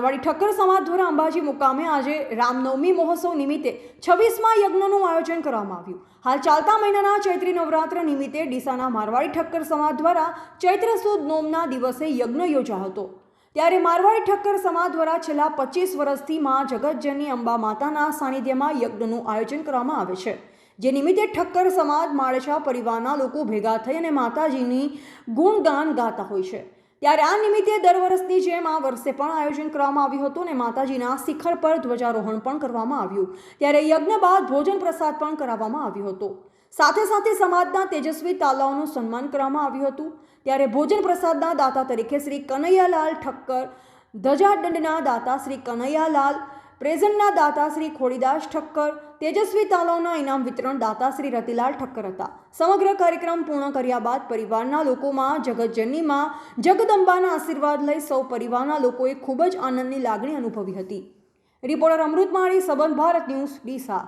મારવાડી ઠક્કર સમાજ દ્વારા અંબાજી મુકામે આજે રામનવમી મહોત્સવ નિમિત્તે છવ્વીસમાં યજ્ઞનું આયોજન કરવામાં આવ્યું. હાલ ચાલતા મહિનાના ચૈત્રી નવરાત્ર નિમિત્તે ડીસાના મારવાડી ઠક્કર સમાજ દ્વારા ચૈત્ર સુદ નોમના દિવસે યજ્ઞ યોજાયો હતો. ત્યારે મારવાડી ઠક્કર સમાજ દ્વારા છેલ્લા પચીસ વર્ષથી માં જગતજનની અંબા માતાના સાનિધ્યમાં યજ્ઞનું આયોજન કરવામાં આવે છે. જે નિમિત્તે ઠક્કર સમાજ, માળેછા પરિવારના લોકો ભેગા થઈ અને માતાજીની ગુણગાન ગાતા હોય છે. ત્યારે આ નિમિત્તે દર વર્ષની જેમ આ વર્ષે પણ આયોજન કરવામાં આવ્યું હતું અને માતાજીના શિખર પર ધ્વજારોહણ પણ કરવામાં આવ્યું. ત્યારે યજ્ઞ બાદ ભોજન પ્રસાદ પણ કરાવવામાં આવ્યો હતો. સાથે સાથે સમાજના તેજસ્વી તાલાઓનું સન્માન કરવામાં આવ્યું હતું. ત્યારે ભોજન પ્રસાદના દાતા તરીકે શ્રી કનૈયાલાલ ઠક્કર ધજાદંડના દાતા શ્રી કનૈયાલાલ પ્રેઝન્ટના દાતાશ્રી ખોડીદાસ ઠક્કર, તેજસ્વી તાલોના ઇનામ વિતરણ દાતાશ્રી રતિલાલ ઠક્કર હતા. સમગ્ર કાર્યક્રમ પૂર્ણ કર્યા બાદ પરિવારના લોકોમાં જગતજનનીમાં જગદંબાના આશીર્વાદ લઈ સૌ પરિવારના લોકોએ ખૂબ જ આનંદની લાગણી અનુભવી હતી. રિપોર્ટર અમૃત માળી સંબંધ ભારત ન્યૂઝ, ડીસા.